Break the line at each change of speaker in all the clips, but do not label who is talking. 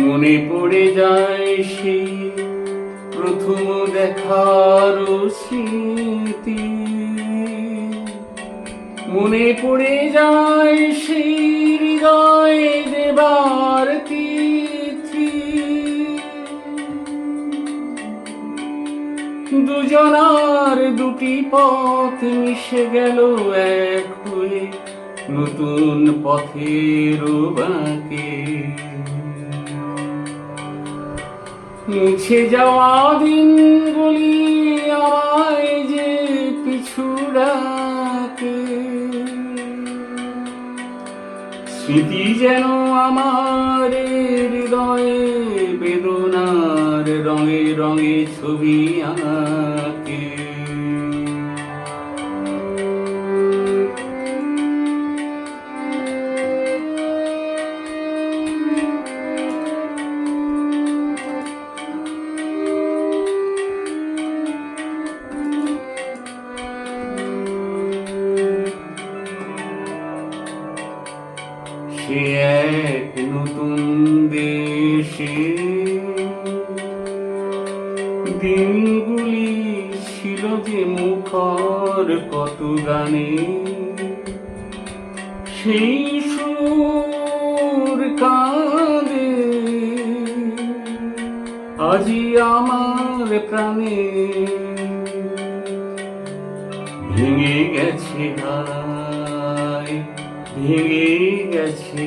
মনে পড়ে যায় সেই প্রথম দেখার স্মৃতি। মনে পড়ে যায় সেই হৃদয় দেবার তিথি। দুজনার দুটি পথ মিশে গেল এক হয়ে নতুন পথের বাঁকে। মুছে যাওয়া দিনগুলি আমায় যে পিছু ডাকে। স্মৃতি যেন আমার হৃদয়ে বেদনার রঙে রঙে ছবি আঁকে। সে এক নতুন দেশে দিনগুলি ছিল যে মুখর কত গানে সেই সুর কাঁদে। আজি আমার প্রাণে ভেঙে গেছে হায় ভেঙে গেছে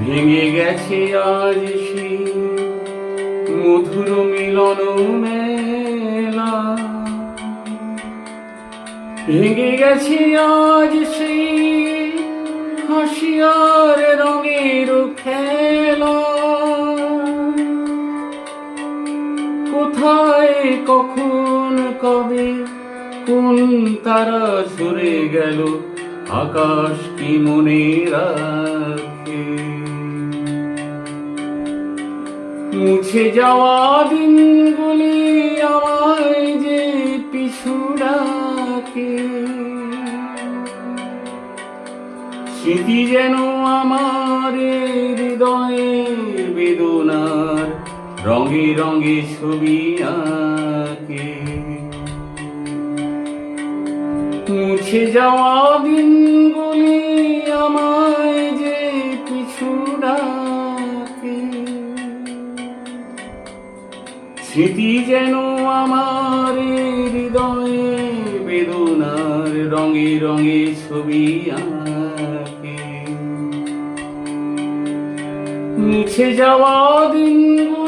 ভেঙে গেছে আজ সেই মধুর মিলন মেলা। ভেঙে গেছে আজ সেই হাসিয়ার রঙের খেলা। কোথায়, কখন, কবে কোন তারা সরে গেল, আকাশ কি মনে রাখে? মুছে যাওয়া দিনগুলি আমায় যে পিছু ডাকে। স্মৃতি যেন আমার হৃদয়ে বেদনার রঙে রঙে ছবি আঁকে। মুছে যাওয়া দিনগুলি আমায় যে ডাকে। স্মৃতি যেন আমার হৃদয়ে বেদনার রঙে রঙে ছবি আঁকে। মুছে যাওয়া দিনগুলি